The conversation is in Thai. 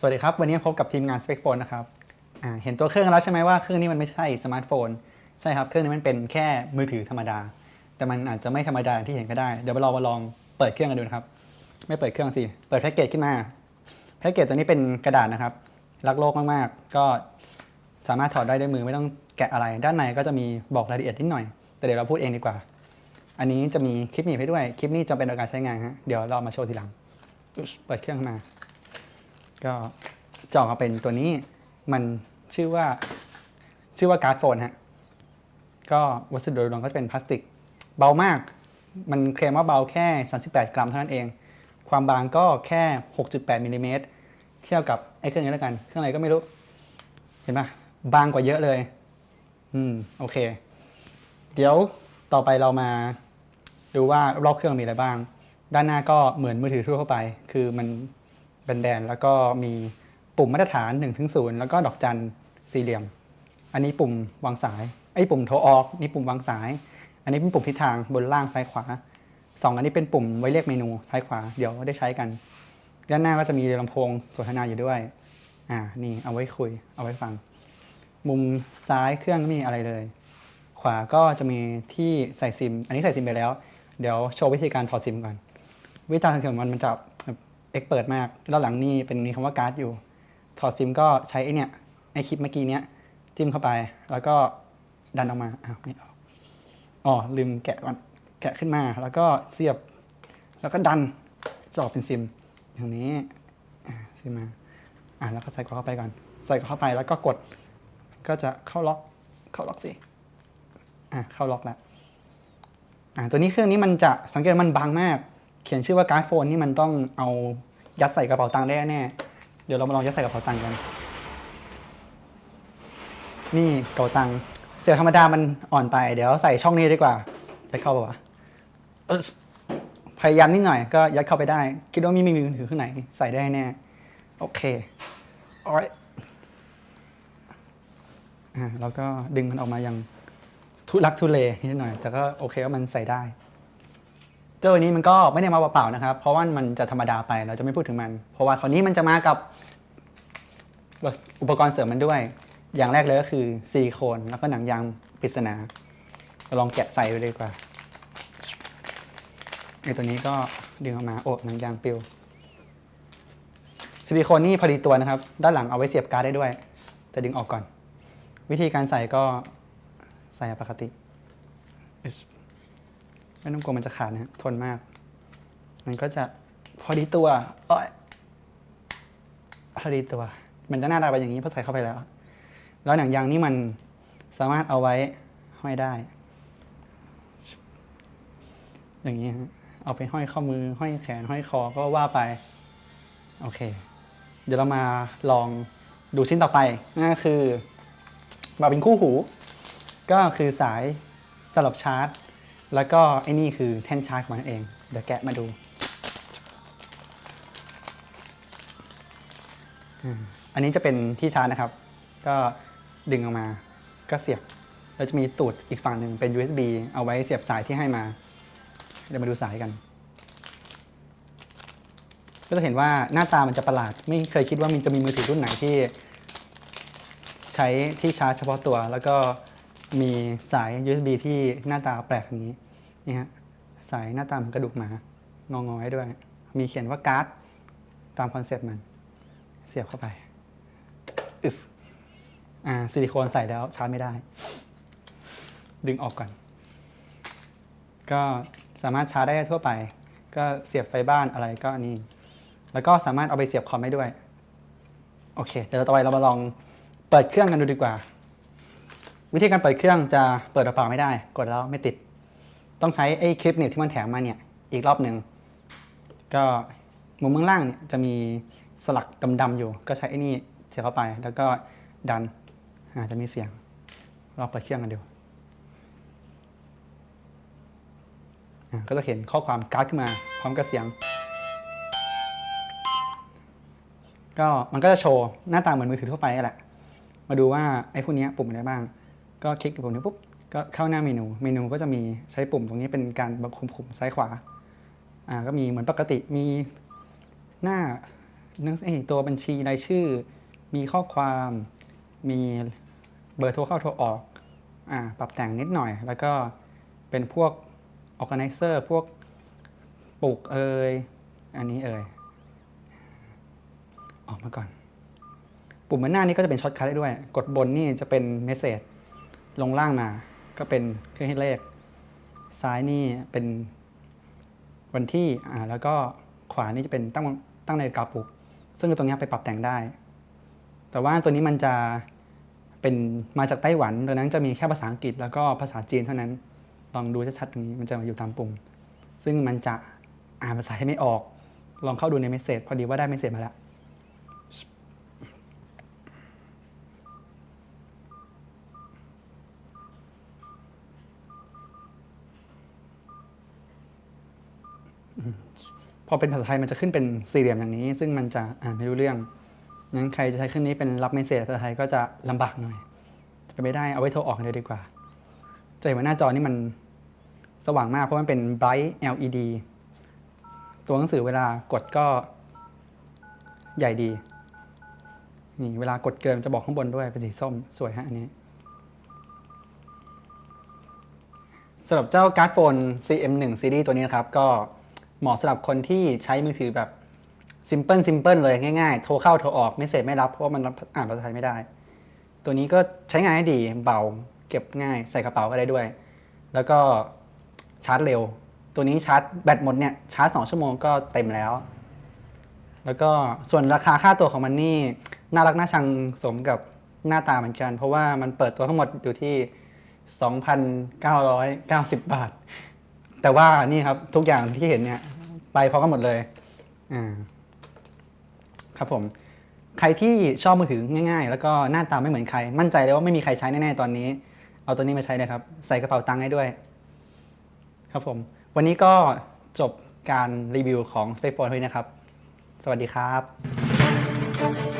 สวัสดีครับ วันนี้พบกับทีมงาน Spec Phone นะครับเห็นตัวเครื่องแล้วใช่ไหมว่าเครื่องนี้มันไม่ใช่สมาร์ทโฟนใช่ครับเครื่องนี้มันเป็นแค่มือถือธรรมดา แต่มันอาจจะไม่ธรรมดาที่เห็นก็ได้ เดี๋ยวเรามาลองเปิดเครื่องกันดูนะครับ ไม่เปิดเครื่องสิ เปิดแพ็กเกจขึ้นมาแพ็กเกจตัวนี้เป็นกระดาษนะครับ รักโลกมากๆ ก็สามารถถอดได้ด้วยมือไม่ต้องแกะอะไร ด้านในก็จะมีบอกรายละเอียดนิดหน่อย แต่เดี๋ยวเราพูดเองดีกว่า อันนี้จะมีคลิปหนีบให้ด้วยคลิปนี้จำเป็นการใช้งานฮะเดี๋ยวเรามาโชว์ทีหลังเปิดเครื่องขึ้นมา ก็จะออกมาเป็นตัวนี้มันชื่อว่าชื่อว่าการ์ดโฟนฮะก็วัสดุโดยรวมก็จะเป็นพลาสติก เบามาก มันเคลมว่าเบาแค่ 38 กรัมเท่านั้นเอง ความบางก็แค่ 6.8มิลลิเมตรเทียบกับไอ้เครื่องนี้แล้วกัน เครื่องอะไรก็ไม่รู้ เห็นปะบางกว่าเยอะเลย อืม โอเค เดี๋ยวต่อไปเรามาดูว่ารอบเครื่องมีอะไรบ้าง ด้านหน้าก็เหมือนมือถือทั่วไป คือมัน แบนๆแล้วก็มีปุ่มมาตรฐาน1ถึง0แล้วก็ดอกจันสี่เหลี่ยม อันนี้ปุ่มวางสายไอ้ปุ่มโทรออกนี่ปุ่มวางสาย อันนี้เป็นปุ่มทิศทางบนล่างซ้ายขวาสองอันนี้เป็นปุ่มไว้เรียกเมนูซ้ายขวาเดี๋ยวได้ใช้กัน ด้านหน้าก็จะมีลำโพงสนทนาอยู่ด้วยอ่านี่เอาไว้คุยเอาไว้ฟัง มุมซ้ายเครื่องไม่มีอะไรเลย ขวาก็จะมีที่ใส่ซิม อันนี้ใส่ซิมไปแล้ว เดี๋ยวโชว์วิธีการถอดซิมก่อน วิธีการถอดซิมมันมันจะ อ็กเปิดมากด้านหลังนี่เป็นมีคำว่าการ์ดอยู่ ถอดซิมก็ใช้ไอเนี่ยไอคลิปเมื่อกี้เนี้ยจิ้มเข้าไป แล้วก็ดันออกมาอ้าวไม่ออกอ๋อลืมแกะก่อนแกะขึ้นมา แล้วก็เสียบ แล้วก็ดันจะออกเป็นซิมอย่างนี้ซิมมาอ่าแล้วก็ใส่กรอกเข้าไปก่อน ใส่กรอกเข้าไปแล้วก็กด ก็จะเข้าล็อกเข้าล็อกสิอะเข้าล็อกแล้วอ่าตัวนี้เครื่องนี้มันจะสังเกตมันบางมาก เขียนชื่อว่าการ์ดโฟนนี่มันต้องเอา ยัดใส่กระเป๋าตังค์ได้แน่ เดี๋ยวเรามาลองยัดใส่กระเป๋าตังค์กัน นี่กระเป๋าตังค์เสียธรรมดามันอ่อนไป เดี๋ยวใส่ช่องนี้ดีกว่าจะเข้าปะวะพยายามนิดหน่อยก็ยัดเข้าไปได้ คิดว่ามีมือถือข้างไหนใส่ได้แน่ โอเคโอ้ยอ่าแล้วก็ดึงมันออกมาอยังทุลักทุเลนิดหน่อย แต่ก็โอเคว่ามันใส่ได้ จ้าอันนี้มันก็ไม่ได้มาเปล่าๆนะครับ เพราะว่ามันจะธรรมดาไปเราจะไม่พูดถึงมัน เพราะว่าคราวนี้มันจะมากับอุปกรณ์เสริมมันด้วย อย่างแรกเลยก็คือซิลิโคนแล้วก็หนังยางปริศนาเราลองแกะใส่ไปเลยดีกว่าไอตัวนี้ก็ดึงออกมาโอ้หนังยางปลิวซิลิโคนนี่พอดีตัวนะครับ ด้านหลังเอาไว้เสียบการ์ดได้ด้วย แต่ดึงออกก่อน วิธีการใส่ก็ใส่ปกติ ไม่ต้องกลัวมันจะขาดนะทนมาก มันก็จะพอดีตัวอ้ยพอดีตัว มันจะหน้าตาไปอย่างนี้พราะใส่เข้าไปแล้ว แล้วหนังยางนี่มันสามารถเอาไว้ห้อยได้ อย่างนี้ฮะเอาไปห้อยข้อมือ ห้อยแขน ห้อยคอก็ว่าไป โอเค เดี๋ยวเรามาลองดูชิ้นต่อไปนั่นก็คือมาเป็นคู่หู ก็คือสายสลับชาร์จ แล้วก็ไอ้นี่คือแท่นชาร์จของมันเอง เดี๋ยวแกะมาดู อันนี้จะเป็นที่ชาร์จนะครับ ก็ดึงออกมาก็เสียบ แล้วจะมีตูดอีกฝั่งหนึ่งเป็น USB เอาไว้เสียบสายที่ให้มา เดี๋ยวมาดูสายกัน ก็จะเห็นว่าหน้าตามันจะประหลาด ไม่เคยคิดว่ามันจะมีมือถือรุ่นไหนที่ ใช้ที่ชาร์จเฉพาะตัวแล้วก็ มีสาย USB ที่หน้าตาแปลกอย่างนี้นี่ฮะสายหน้าตาเหมือนกระดูกหมางองๆไว้ด้วย มีเขียนว่าการ์ดตามคอนเซ็ปต์มัน เสียบเข้าไปอึสอ่าซิลิโคนใส่แล้วชาร์จไม่ได้ ดึงออกก่อน ก็สามารถชาร์จได้ทั่วไป ก็เสียบไฟบ้านอะไรก็นนี้แล้วก็สามารถเอาไปเสียบคอมได้ด้วย โอเค เดี๋ยวต่อไปเรามาลองเปิดเครื่องกันดูดีกว่า วิธีการเปิดเครื่องจะเปิดเปล่าไม่ได้ กดแล้วไม่ติด ต้องใช้ไอ้คลิปเนี่ยที่มันแถมมาเนี่ยอีกรอบหนึ่งก็มุมข้างล่างเนี่ยจะมีสลักดำๆอยู่ ก็ใช้ไอ้นี่เสียบเข้าไป แล้วก็ดันอาจจะมีเสียงลองเปิดเครื่องกันดูอะก็จะเห็นข้อความการ์ดขึ้นมา พร้อมกับเสียง ก็มันก็จะโชว์หน้าตาเหมือนมือถือทั่วไปแหละ มาดูว่าไอ้พวกนี้ปุ่มอะไรบ้าง ก็คลิกปุ่มนี้ปุ๊บก็เข้าหน้าเมนู เมนูก็จะมีใช้ปุ่มตรงนี้เป็นการบังคุมคุมซ้ายขวาอ่าก็มีเหมือนปกติมีหน้าหนังสือเอ้ยตัวบัญชีรายชื่อ มีข้อความมีเบอร์โทรเข้าโทรออกอ่าปรับแต่งนิดหน่อย แล้วก็เป็นพวก organizer พวกปลูกเอยอันนี้เอยออกมาก่อน ปุ่มบนหน้านี้ก็จะเป็นช็อตคัทได้ด้วย กดบนนี่จะเป็นเมสเซจ ลงล่างมาก็เป็นเครื่องคิดเลข ซ้ายนี่เป็นวันที่อ่าแล้วก็ขวานี่จะเป็นตั้งตั้งในาฬิกาปลุก ซึ่งตรงนี้ไปปรับแต่งได้ แต่ว่าตัวนี้มันจะเป็นมาจากไต้หวันดังนั้นจะมีแค่ภาษาอังกฤษ แล้วก็ภาษาจีนเท่านั้น ลองดูชัดๆตรงนี้มันจะมาอยู่ตามปุ่ม ซึ่งมันจะอ่านภาษาไทยไม่ออก ลองเข้าดูในเมสเซจพอดีว่าได้เมสเซจมาแล้ว พอเป็นภาษาไทยมันจะขึ้นเป็นสี่เหลี่ยมอย่างนี้ ซึ่งมันจะอ่านไม่รู้เรื่องงั้นใครจะใช้เครื่องนี้เป็นรับเมสเซจภาษาไทยก็จะลำบากหน่อยจะไปไม่ได้เอาไว้โทรออกเลยดีกว่า จะเห็นว่าหน้าจอนี่มันสว่างมากเพราะมันเป็น bright LED ตัวหนังสือเวลากดก็ใหญ่ดีนี่เวลากดเกินจะบอกข้างบนด้วยเป็นสีส้มสวยฮะอันนี้สำหรับเจ้าการ์ดโฟน CM1 ซีรีส์ตัวนี้นะครับก็ เหมาะสำหรับคนที่ใช้มือถือแบบซิมเพิลซิมเพิลเลยง่ายๆ โทรเข้าโทรออกไม่เสร็จไม่รับ เพราะว่ามันรับอ่านภาษาไทยไม่ได้ ตัวนี้ก็ใช้งานได้ดีเบาเก็บง่ายใส่กระเป๋าก็ได้ด้วย แล้วก็ชาร์จเร็ว ตัวนี้ชาร์จแบตหมดเนี่ยชาร์จ 2 ชั่วโมงก็เต็มแล้ว แล้วก็ส่วนราคาค่าตัวของมันนี่น่ารักน่าชังสมกับหน้าตาเหมือนกัน เพราะว่ามันเปิดตัวทั้งหมดอยู่ที่ 2,990 บาท แต่ว่านี่ครับทุกอย่างที่เห็นเนี่ยไปพร้อมกันหมดเลยอ่าครับผมใครที่ชอบมือถือง่ายๆ แล้วก็หน้าตาไม่เหมือนใคร มั่นใจเลยว่าไม่มีใครใช้แน่ๆตอนนี้ เอาตัวนี้มาใช้นะครับ ใส่กระเป๋าตังค์ให้ด้วย ครับผม วันนี้ก็จบการรีวิวของ s p a c e Phone เท่านี้นะครับ สวัสดีครับ